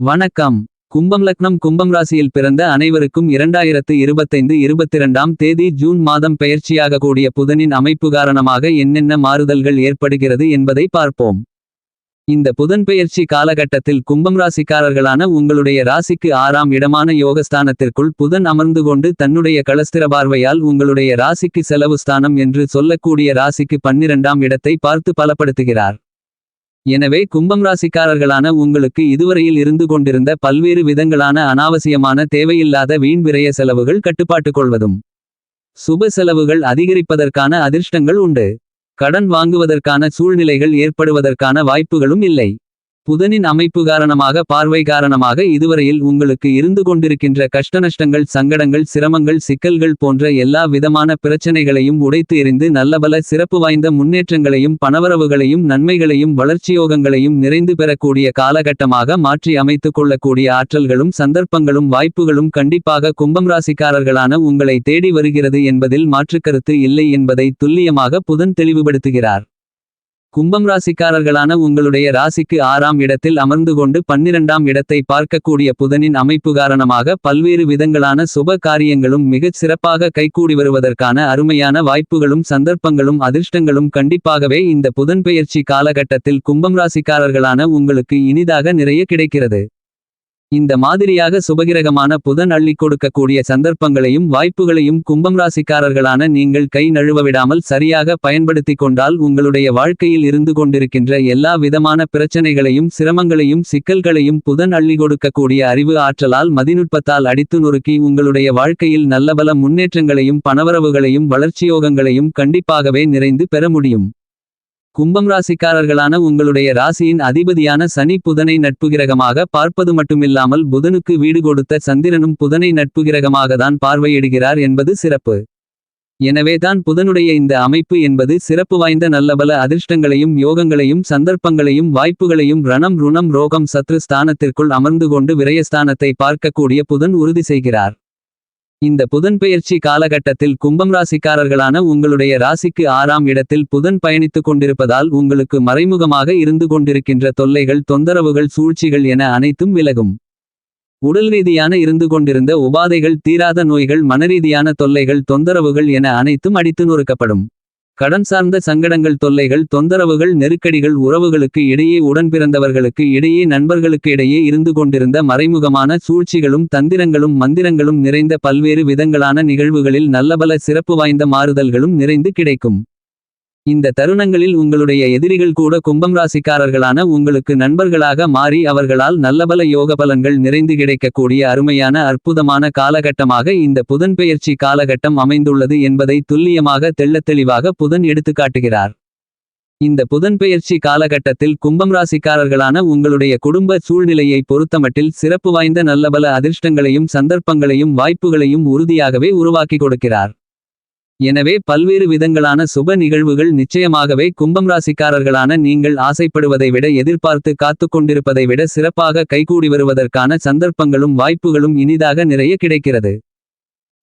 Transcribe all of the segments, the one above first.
வணக்கம். கும்பம் லக்னம் கும்பம் ராசியில் பிறந்த அனைவருக்கும் இரண்டாயிரத்து இருபத்தைந்து இருபத்திரண்டாம் தேதி ஜூன் மாதம் பெயர்ச்சியாக கூடிய புதனின் அமைப்பு காரணமாக என்னென்ன மாறுதல்கள் ஏற்படுகிறது என்பதை பார்ப்போம். இந்த புதன் பெயர்ச்சி காலகட்டத்தில் கும்பம் ராசிக்காரர்களான உங்களுடைய ராசிக்கு ஆறாம் இடமான யோகஸ்தானத்திற்குள் புதன் அமர்ந்து கொண்டு தன்னுடைய களஸ்திர பார்வையால் உங்களுடைய ராசிக்கு செலவு ஸ்தானம் என்று சொல்லக்கூடிய ராசிக்கு பன்னிரண்டாம் இடத்தை பார்த்து பலப்படுத்துகிறார். எனவே கும்பம் ராசிக்காரர்களான உங்களுக்கு இதுவரையில் இருந்து கொண்டிருந்த பல்வேறு விதங்களான அனாவசியமான தேவையில்லாத வீண் விரய செலவுகள் கட்டுப்பாட்டுக் கொள்வதும் சுப செலவுகள் அதிகரிப்பதற்கான அதிர்ஷ்டங்கள் உண்டு. கடன் வாங்குவதற்கான சூழ்நிலைகள் ஏற்படுவதற்கான வாய்ப்புகளும் இல்லை. புதனின் அமைப்பு காரணமாக பார்வை காரணமாக இதுவரையில் உங்களுக்கு இருந்து கொண்டிருக்கின்ற கஷ்டநஷ்டங்கள் சங்கடங்கள் சிரமங்கள் சிக்கல்கள் போன்ற எல்லா விதமான பிரச்சனைகளையும் உடைத்து எறிந்து நல்லபல சிறப்பு வாய்ந்த முன்னேற்றங்களையும் பணவரவுகளையும் நன்மைகளையும் வளர்ச்சியோகங்களையும் நிறைந்து பெறக்கூடிய காலகட்டமாக மாற்றி அமைத்துக் கொள்ளக்கூடிய ஆற்றல்களும் சந்தர்ப்பங்களும் வாய்ப்புகளும் கண்டிப்பாக கும்பம் ராசிக்காரர்களான உங்களை தேடி வருகிறது என்பதில் மாற்றுக்கருத்து இல்லை என்பதை துல்லியமாக புதன் தெளிவுபடுத்துகிறார். கும்பம் ராசிக்காரர்களான உங்களுடைய ராசிக்கு ஆறாம் இடத்தில் அமர்ந்து கொண்டு பன்னிரண்டாம் இடத்தை பார்க்கக்கூடிய புதனின் அமைப்பு காரணமாக பல்வேறு விதங்களான சுப காரியங்களும் மிகச் சிறப்பாக கைகூடி வருவதற்கான அருமையான வாய்ப்புகளும் சந்தர்ப்பங்களும் அதிர்ஷ்டங்களும் கண்டிப்பாகவே இந்த புதன் பெயர்ச்சி காலகட்டத்தில் கும்பம் ராசிக்காரர்களான உங்களுக்கு இனிதாக நிறைய கிடைக்கிறது. இந்த மாதிரியாக சுபகிரகமான புதன் அள்ளி கொடுக்கக்கூடிய சந்தர்ப்பங்களையும் வாய்ப்புகளையும் கும்பம் ராசிக்காரர்களான நீங்கள் கை நழுவ விடாமல் சரியாக பயன்படுத்தி கொண்டால் உங்களுடைய வாழ்க்கையில் இருந்து கொண்டிருக்கின்ற எல்லா விதமான பிரச்சனைகளையும் சிரமங்களையும் சிக்கல்களையும் புதன் அள்ளி கொடுக்கக்கூடிய அறிவு ஆற்றலால் மதிநுட்பத்தால் அடித்து நொறுக்கி உங்களுடைய வாழ்க்கையில் நல்லபல முன்னேற்றங்களையும் பணவரவுகளையும் வளர்ச்சியோகங்களையும் கண்டிப்பாகவே நிறைந்து பெற முடியும். கும்பம் ராசிக்காரர்களான உங்களுடைய ராசியின் அதிபதியான சனி புதனை நட்புகிரகமாக பார்ப்பது மட்டுமில்லாமல் புதனுக்கு வீடு கொடுத்த சந்திரனும் புதனை நட்புகிரகமாகத்தான் பார்வையிடுகிறார் என்பது சிறப்பு. எனவேதான் புதனுடைய இந்த அமைப்பு என்பது சிறப்பு வாய்ந்த நல்லபல அதிர்ஷ்டங்களையும் யோகங்களையும் சந்தர்ப்பங்களையும் வாய்ப்புகளையும் ரணம் ருணம் ரோகம் சத்ரு ஸ்தானத்திற்குள் அமர்ந்து கொண்டு விரயஸ்தானத்தை பார்க்கக்கூடிய புதன் உறுதி செய்கிறார். இந்த புதன் பெயர்ச்சி காலகட்டத்தில் கும்பம் ராசிக்காரர்களான உங்களுடைய ராசிக்கு ஆறாம் இடத்தில் புதன் பயணித்துக் கொண்டிருப்பதால் உங்களுக்கு மறைமுகமாக இருந்து கொண்டிருக்கின்ற தொல்லைகள் தொந்தரவுகள் சூழ்ச்சிகள் என அனைத்தும் விலகும். உடல் ரீதியான இருந்து கொண்டிருந்த உபாதைகள் தீராத நோய்கள் மனரீதியான தொல்லைகள் தொந்தரவுகள் என அனைத்தும் அடித்து நொறுக்கப்படும். கடன் சார்ந்த சங்கடங்கள் தொல்லைகள் தொந்தரவுகள் நெருக்கடிகள் உறவுகளுக்கு இடையே உடன்பிறந்தவர்களுக்கு இடையே நண்பர்களுக்கு இடையே இருந்து கொண்டிருந்த மறைமுகமான சூழ்ச்சிகளும் தந்திரங்களும் மந்திரங்களும் நிறைந்த பல்வேறு விதங்களான நிகழ்வுகளில் நல்லபல சிறப்பு வாய்ந்த மாறுதல்களும் நிறைந்து கிடைக்கும். இந்த தருணங்களில் உங்களுடைய எதிரிகள் கூட கும்பம் ராசிக்காரர்களான உங்களுக்கு நண்பர்களாக மாறி அவர்களால் நல்லபல யோக பலன்கள் நிறைந்து கிடைக்கக்கூடிய அருமையான அற்புதமான காலகட்டமாக இந்த புதன் பெயர்ச்சி காலகட்டம் அமைந்துள்ளது என்பதை துல்லியமாக தெள்ளத்தெளிவாக புதன் எடுத்துக்காட்டுகிறார் இந்த புதன் பெயர்ச்சி காலகட்டத்தில் கும்பம் ராசிக்காரர்களான உங்களுடைய குடும்ப சூழ்நிலையை பொறுத்தமட்டில் சிறப்பு வாய்ந்த நல்லபல அதிர்ஷ்டங்களையும் சந்தர்ப்பங்களையும் வாய்ப்புகளையும் உறுதியாகவே உருவாக்கி கொடுக்கிறார். எனவே பல்வேறு விதங்களான சுப நிகழ்வுகள் நிச்சயமாகவே கும்பம் ராசிக்காரர்களான நீங்கள் ஆசைப்படுவதை விட எதிர்பார்த்து காத்து கொண்டிருப்பதை விட சிறப்பாக கைகூடி வருவதற்கான சந்தர்ப்பங்களும் வாய்ப்புகளும் இனிதாக நிறைய கிடைக்கிறது.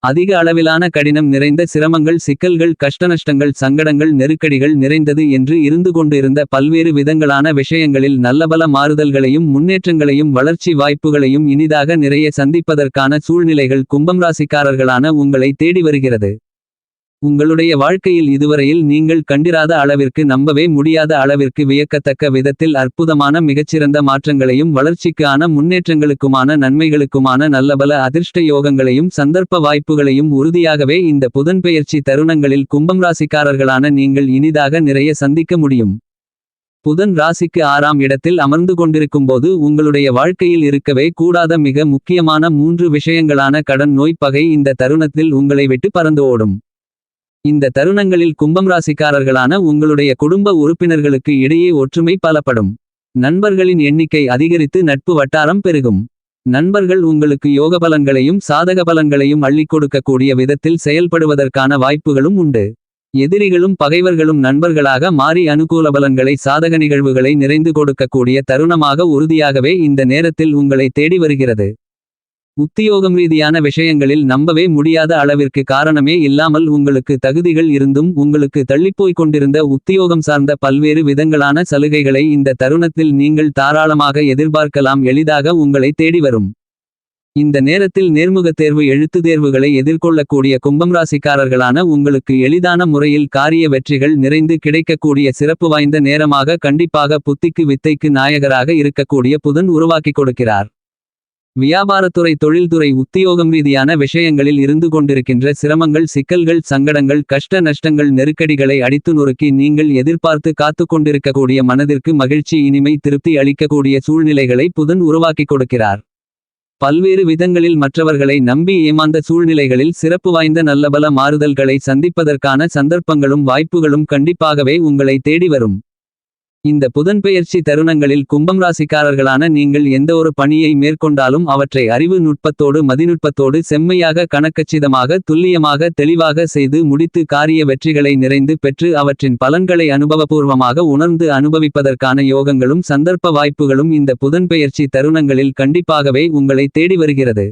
அதிக அளவிலான கடினம் நிறைந்த சிரமங்கள் சிக்கல்கள் கஷ்டநஷ்டங்கள் சங்கடங்கள் நெருக்கடிகள் நிறைந்தது என்று இருந்து கொண்டிருந்த பல்வேறு விதங்களான விஷயங்களில் நல்லபல மாறுதல்களையும் முன்னேற்றங்களையும் வளர்ச்சி வாய்ப்புகளையும் இனிதாக நிறைய சந்திப்பதற்கான சூழ்நிலைகள் கும்பம் ராசிக்காரர்களான உங்களை தேடி வருகிறது. உங்களுடைய வாழ்க்கையில் இதுவரையில் நீங்கள் கண்டிராத அளவிற்கு நம்பவே முடியாத அளவிற்கு வியக்கத்தக்க விதத்தில் அற்புதமான மிகச்சிறந்த மாற்றங்களையும் வளர்ச்சிக்கான முன்னேற்றங்களுக்குமான நன்மைகளுக்குமான நல்லபல அதிர்ஷ்ட யோகங்களையும் சந்தர்ப்ப வாய்ப்புகளையும் உறுதியாகவே இந்த புதன்பெயர்ச்சி தருணங்களில் கும்பம் ராசிக்காரர்களான நீங்கள் இனிதாக நிறைய சந்திக்க முடியும். புதன் ராசிக்கு ஆறாம் இடத்தில் அமர்ந்து கொண்டிருக்கும்போது உங்களுடைய வாழ்க்கையில் இருக்கவே கூடாத மிக முக்கியமான மூன்று விஷயங்களான கடன் நோய் பகை இந்த தருணத்தில் உங்களை விட்டு பறந்து ஓடும். இந்த தருணங்களில் கும்பம் ராசிக்காரர்களான உங்களுடைய குடும்ப உறுப்பினர்களுக்கு இடையே ஒற்றுமை பலப்படும். நண்பர்களின் எண்ணிக்கை அதிகரித்து நட்பு வட்டாரம் பெருகும். நண்பர்கள் உங்களுக்கு யோக பலன்களையும் சாதக பலன்களையும் அள்ளிக் கொடுக்கக்கூடிய விதத்தில் செயல்படுவதற்கான வாய்ப்புகளும் உண்டு. எதிரிகளும் பகைவர்களும் நண்பர்களாக மாறி அனுகூல பலன்களை சாதக நிகழ்வுகளை நிறைந்து கொடுக்கக்கூடிய தருணமாக உறுதியாகவே இந்த நேரத்தில் உங்களை தேடி வருகிறது. உத்தியோகம் ரீதியான விஷயங்களில் நம்பவே முடியாத அளவிற்கு காரணமே இல்லாமல் உங்களுக்கு தகுதிகள் இருந்தும் உங்களுக்கு தள்ளிப்போய் கொண்டிருந்த உத்தியோகம் சார்ந்த பல்வேறு விதங்களான சலுகைகளை இந்த தருணத்தில் நீங்கள் தாராளமாக எதிர்பார்க்கலாம் எளிதாக உங்களை தேடி வரும். இந்த நேரத்தில் நேர்முகத் தேர்வு எழுத்து தேர்வுகளை எதிர்கொள்ளக்கூடிய கும்பம் ராசிக்காரர்களான உங்களுக்கு எளிதான முறையில் காரிய வெற்றிகள் நிறைந்து கிடைக்கக்கூடிய சிறப்பு வாய்ந்த நேரமாக கண்டிப்பாக புத்திக்கு வித்தைக்கு நாயகராக இருக்கக்கூடிய புதன் உருவாக்கிக் கொடுக்கிறார். வியாபாரத்துறை தொழில்துறை உத்தியோகம் ரீதியான விஷயங்களில் இருந்து கொண்டிருக்கின்ற சிரமங்கள் சிக்கல்கள் சங்கடங்கள் கஷ்ட நஷ்டங்கள் நெருக்கடிகளை அடித்து நொறுக்கி நீங்கள் எதிர்பார்த்து காத்துக் கொண்டிருக்கக்கூடிய மனதிற்கு மகிழ்ச்சி இனிமை திருப்தி அளிக்கக்கூடிய சூழ்நிலைகளை புதன் உருவாக்கிக் கொடுக்கிறார். பல்வேறு விதங்களில் மற்றவர்களை நம்பி ஏமாந்த சூழ்நிலைகளில் சிறப்பு வாய்ந்த நல்லபல மாறுதல்களை சந்திப்பதற்கான சந்தர்ப்பங்களும் வாய்ப்புகளும் கண்டிப்பாகவே உங்களை தேடி வரும். இந்த புதன்பெயர்ச்சி தருணங்களில் கும்பம் ராசிக்காரர்களான நீங்கள் எந்த ஒரு பணியை மேற்கொண்டாலும் அவற்றை அறிவு நுட்பத்தோடு மதிநுட்பத்தோடு செம்மையாக கணக்கச்சிதமாக துல்லியமாக தெளிவாக செய்து முடித்து காரிய வெற்றிகளை நிறைந்து பெற்று அவற்றின் பலன்களை அனுபவபூர்வமாக உணர்ந்து அனுபவிப்பதற்கான யோகங்களும் சந்தர்ப்ப வாய்ப்புகளும் இந்த புதன்பெயர்ச்சி தருணங்களில் கண்டிப்பாகவே உங்களை தேடி வருகிறது.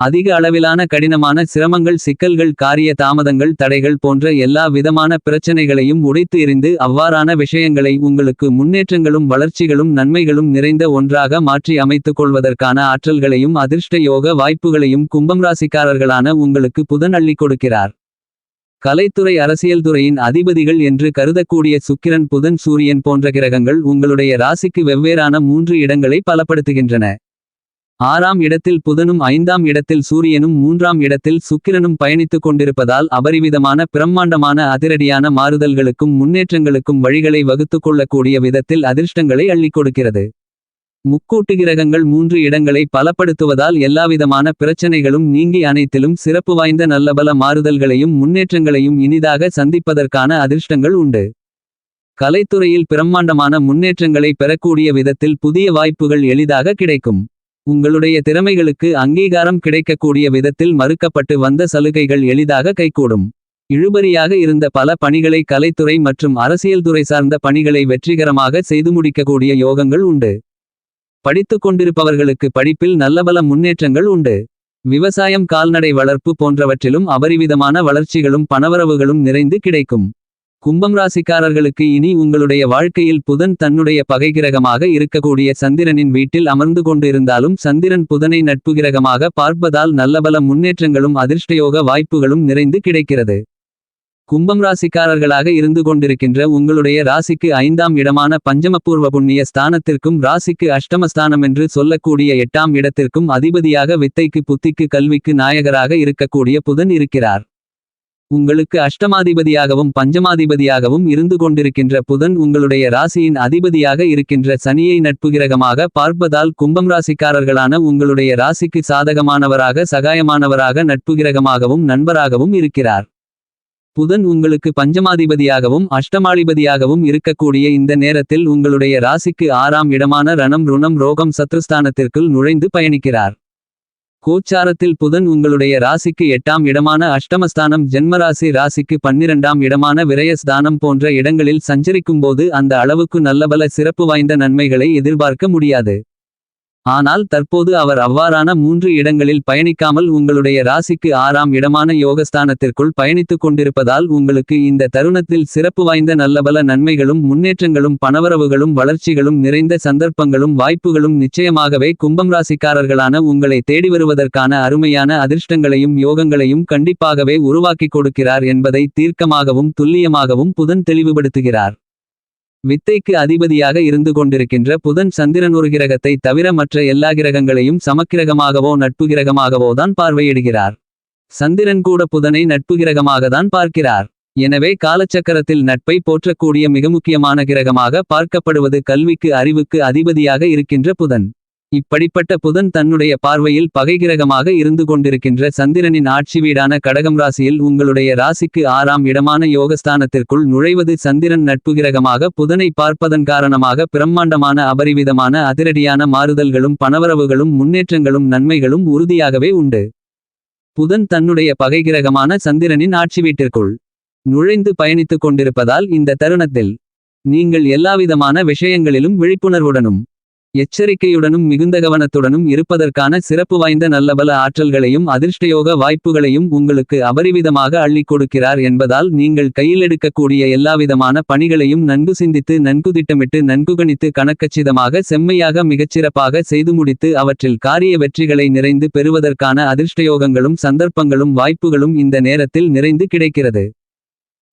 அதிக அளவிலான கடினமான சிரமங்கள் சிக்கல்கள் காரிய தாமதங்கள் தடைகள் போன்ற எல்லா விதமான பிரச்சனைகளையும் உடைத்து எறிந்து அவ்வாறான விஷயங்களை உங்களுக்கு முன்னேற்றங்களும் வளர்ச்சிகளும் நன்மைகளும் நிறைந்த ஒன்றாக மாற்றி அமைத்துக் கொள்வதற்கான ஆற்றல்களையும் அதிர்ஷ்ட யோக வாய்ப்புகளையும் கும்பம் ராசிக்காரர்களான உங்களுக்கு புதன் அள்ளிக் கொடுக்கிறார். கலைத்துறை அரசியல் துறையின் அதிபதிகள் என்று கருதக்கூடிய சுக்கிரன் புதன் சூரியன் போன்ற கிரகங்கள் உங்களுடைய ராசிக்கு வெவ்வேறான மூன்று இடங்களை பலப்படுத்துகின்றன. ஆறாம் இடத்தில் புதனும் ஐந்தாம் இடத்தில் சூரியனும் மூன்றாம் இடத்தில் சுக்கிரனும் பயணித்துக் கொண்டிருப்பதால் அபரிவிதமான பிரம்மாண்டமான அதிரடியான மாறுதல்களுக்கும் முன்னேற்றங்களுக்கும் வழிகளை வகுத்துக் கொள்ளக்கூடிய விதத்தில் அதிர்ஷ்டங்களை அள்ளிக் கொடுக்கிறது. முக்கூட்டு கிரகங்கள் மூன்று இடங்களை பலப்படுத்துவதால் எல்லாவிதமான பிரச்சனைகளும் நீங்கி அனைத்திலும் சிறப்பு வாய்ந்த நல்லபல மாறுதல்களையும் முன்னேற்றங்களையும் இனிதாக சந்திப்பதற்கான அதிர்ஷ்டங்கள் உண்டு. கலைத்துறையில் பிரம்மாண்டமான முன்னேற்றங்களை பெறக்கூடிய விதத்தில் புதிய வாய்ப்புகள் எளிதாக கிடைக்கும். உங்களுடைய திறமைகளுக்கு அங்கீகாரம் கிடைக்கக்கூடிய விதத்தில் மறுக்கப்பட்டு வந்த சலுகைகள் எளிதாக கைகூடும். இழுபறியாக இருந்த பல பணிகளை கலைத்துறை மற்றும் அரசியல் துறை சார்ந்த பணிகளை வெற்றிகரமாக செய்து முடிக்கக்கூடிய யோகங்கள் உண்டு. படித்துக் கொண்டிருப்பவர்களுக்கு படிப்பில் நல்லபல முன்னேற்றங்கள் உண்டு. விவசாயம் கால்நடை வளர்ப்பு போன்றவற்றிலும் அபரிவிதமான வளர்ச்சிகளும் பணவரவுகளும் நிறைந்து கிடைக்கும். கும்பம் ராசிக்காரர்களுக்கு இனி உங்களுடைய வாழ்க்கையில் புதன் தன்னுடைய பகைகிரகமாக இருக்கக்கூடிய சந்திரனின் வீட்டில் அமர்ந்து கொண்டிருந்தாலும் சந்திரன் புதனை நட்புகிரகமாக பார்ப்பதால் நல்லபல முன்னேற்றங்களும் அதிர்ஷ்டயோக வாய்ப்புகளும் நிறைந்து கிடைக்கிறது. கும்பம் ராசிக்காரர்களாக இருந்து கொண்டிருக்கின்ற உங்களுடைய ராசிக்கு ஐந்தாம் இடமான பஞ்சமபூர்வ புண்ணிய ஸ்தானத்திற்கும் ராசிக்கு அஷ்டமஸ்தானமென்று சொல்லக்கூடிய எட்டாம் இடத்திற்கும் அதிபதியாக வித்தைக்கு புத்திக்கு கல்விக்கு நாயகராக இருக்கக்கூடிய புதன் இருக்கிறார். உங்களுக்கு அஷ்டமாதிபதியாகவும் பஞ்சமாதிபதியாகவும் இருந்து கொண்டிருக்கின்ற புதன் உங்களுடைய ராசியின் அதிபதியாக இருக்கின்ற சனியை நட்புகிரகமாக பார்ப்பதால் கும்பம் ராசிக்காரர்களான உங்களுடைய ராசிக்கு சாதகமானவராக சகாயமானவராக நட்புகிரகமாகவும் நண்பராகவும் இருக்கிறார். புதன் உங்களுக்கு பஞ்சமாதிபதியாகவும் அஷ்டமாதிபதியாகவும் இருக்கக்கூடிய இந்த நேரத்தில் உங்களுடைய ராசிக்கு ஆறாம் இடமான ரணம் ருணம் ரோகம் சத்ருஸ்தானத்திற்குள் நுழைந்து பயணிக்கிறார். கோச்சாரத்தில் புதன் உங்களுடைய ராசிக்கு எட்டாம் இடமான அஷ்டமஸ்தானம் ஜென்மராசி ராசிக்கு பன்னிரண்டாம் இடமான விரயஸ்தானம் போன்ற இடங்களில் சஞ்சரிக்கும்போது அந்த அளவுக்கு நல்லபல சிறப்பு வாய்ந்த நன்மைகளை எதிர்பார்க்க முடியாது. ஆனால் தற்போது அவர் அவ்வாறான மூன்று இடங்களில் பயணிக்காமல் உங்களுடைய ராசிக்கு ஆறாம் இடமான யோகஸ்தானத்திற்குள் பயணித்துக் கொண்டிருப்பதால் உங்களுக்கு இந்த தருணத்தில் சிறப்பு வாய்ந்த நல்லபல நன்மைகளும் முன்னேற்றங்களும் பணவரவுகளும் வளர்ச்சிகளும் நிறைந்த சந்தர்ப்பங்களும் வாய்ப்புகளும் நிச்சயமாகவே கும்பம் ராசிக்காரர்களான உங்களை தேடி வருவதற்கான அருமையான அதிர்ஷ்டங்களையும் யோகங்களையும் கண்டிப்பாகவே உருவாக்கிக் கொடுக்கிறார் என்பதை தீர்க்கமாகவும் துல்லியமாகவும் புதன் தெளிவுபடுத்துகிறார். வித்தைக்கு அதிபதியாக இருந்து கொண்டிருக்கின்ற புதன் சந்திரன் ஒரு கிரகத்தை தவிர மற்ற எல்லா கிரகங்களையும் சமக்கிரகமாகவோ நட்பு கிரகமாகவோ தான் பார்வையிடுகிறார். சந்திரன் கூட புதனை நட்புகிரகமாகத்தான் பார்க்கிறார். எனவே காலச்சக்கரத்தில் நட்பை போற்றக்கூடிய மிக முக்கியமான கிரகமாக பார்க்கப்படுவது கல்விக்கு அறிவுக்கு அதிபதியாக இருக்கின்ற புதன். இப்படிப்பட்ட புதன் தன்னுடைய பார்வையில் பகைகிரகமாக இருந்து கொண்டிருக்கின்ற சந்திரனின் ஆட்சி வீடான கடகம் ராசியில் உங்களுடைய ராசிக்கு ஆறாம் இடமான யோகஸ்தானத்திற்குள் நுழைவது சந்திரன் நட்புகிரகமாக புதனை பார்ப்பதன் காரணமாக பிரம்மாண்டமான அபரிவிதமான அதிரடியான மாறுதல்களும் பணவரவுகளும் முன்னேற்றங்களும் நன்மைகளும் உறுதியாகவே உண்டு. புதன் தன்னுடைய பகைகிரகமான சந்திரனின் ஆட்சி வீட்டிற்குள் நுழைந்து பயணித்துக் கொண்டிருப்பதால் இந்த தருணத்தில் நீங்கள் எல்லாவிதமான விஷயங்களிலும் விழிப்புணர்வுடனும் எச்சரிக்கையுடனும் மிகுந்த கவனத்துடனும் இருப்பதற்கான சிறப்பு வாய்ந்த நல்லபல ஆற்றல்களையும் அதிர்ஷ்டயோக வாய்ப்புகளையும் உங்களுக்கு அபரிவிதமாக அள்ளிக் கொடுக்கிறார் என்பதால் நீங்கள் கையிலெடுக்கக்கூடிய எல்லாவிதமான பணிகளையும் நன்கு சிந்தித்து நன்கு திட்டமிட்டு நன்கு கணித்து கணக்கச்சிதமாக செம்மையாக மிகச்சிறப்பாக செய்து முடித்து அவற்றில் காரிய வெற்றிகளை நிறைந்து பெறுவதற்கான அதிர்ஷ்டயோகங்களும் சந்தர்ப்பங்களும் வாய்ப்புகளும் இந்த நேரத்தில் நிறைந்து கிடைக்கிறது.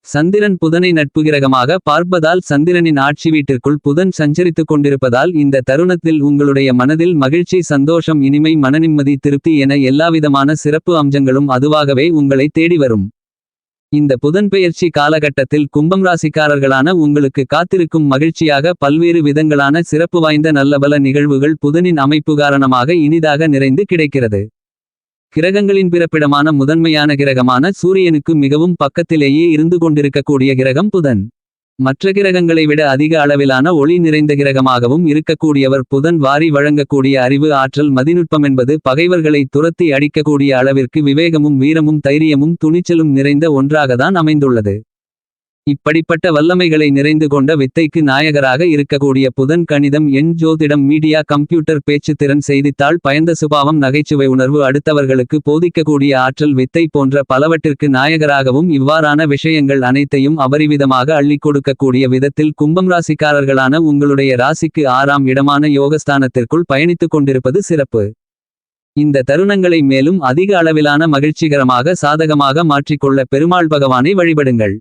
சந்திரன் புதனை நட்புகிரகமாக பார்ப்பதால் சந்திரனின் ஆட்சி வீட்டிற்குள் புதன் சஞ்சரித்துக் கொண்டிருப்பதால் இந்த தருணத்தில் உங்களுடைய மனதில் மகிழ்ச்சி சந்தோஷம் இனிமை மனநிம்மதி திருப்தி என எல்லாவிதமான சிறப்பு அம்சங்களும் அதுவாகவே உங்களை தேடி வரும். இந்த புதன்பெயர்ச்சி காலகட்டத்தில் கும்பம் ராசிக்காரர்களான உங்களுக்கு காத்திருக்கும் மகிழ்ச்சியாக பல்வேறு விதங்களான சிறப்பு வாய்ந்த நல்லபல நிகழ்வுகள் புதனின் அமைப்பு காரணமாக இனிதாக நிறைந்து கிடைக்கிறது. கிரகங்களின் பிறப்பிடமான முதன்மையான கிரகமான சூரியனுக்கு மிகவும் பக்கத்திலேயே இருந்து கொண்டிருக்கக்கூடிய கிரகம் புதன். மற்ற கிரகங்களை விட அதிக அளவிலான ஒளி நிறைந்த கிரகமாகவும் இருக்கக்கூடியவர் புதன் வாரி வழங்கக்கூடிய அறிவு ஆற்றல் மதிநுட்பம் என்பது பகைவர்களை துரத்தி அடிக்கக்கூடிய அளவிற்கு விவேகமும் வீரமும் தைரியமும் துணிச்சலும் நிறைந்த ஒன்றாகத்தான் அமைந்துள்ளது. இப்படிப்பட்ட வல்லமைகளை நிறைந்து கொண்ட வித்தைக்கு நாயகராக இருக்கக்கூடிய புதன் கணிதம் எண் ஜோதிடம் மீடியா கம்ப்யூட்டர் பேச்சுத்திறன் செய்தித்தாள் பயந்த சுபாவம் நகைச்சுவை உணர்வு அடுத்தவர்களுக்கு போதிக்கக்கூடிய ஆற்றல் வித்தை போன்ற பலவற்றிற்கு நாயகராகவும் இவ்வாறான விஷயங்கள் அனைத்தையும் அபரிவிதமாக அள்ளிக் கொடுக்கக்கூடிய விதத்தில் கும்பம் ராசிக்காரர்களான உங்களுடைய ராசிக்கு ஆறாம் இடமான யோகஸ்தானத்திற்குள் பயணித்துக் கொண்டிருப்பது சிறப்பு. இந்த தருணங்களை மேலும் அதிக அளவிலான மகிழ்ச்சிகரமாக சாதகமாக மாற்றிக்கொள்ள பெருமாள் பகவானை வழிபடுங்கள்.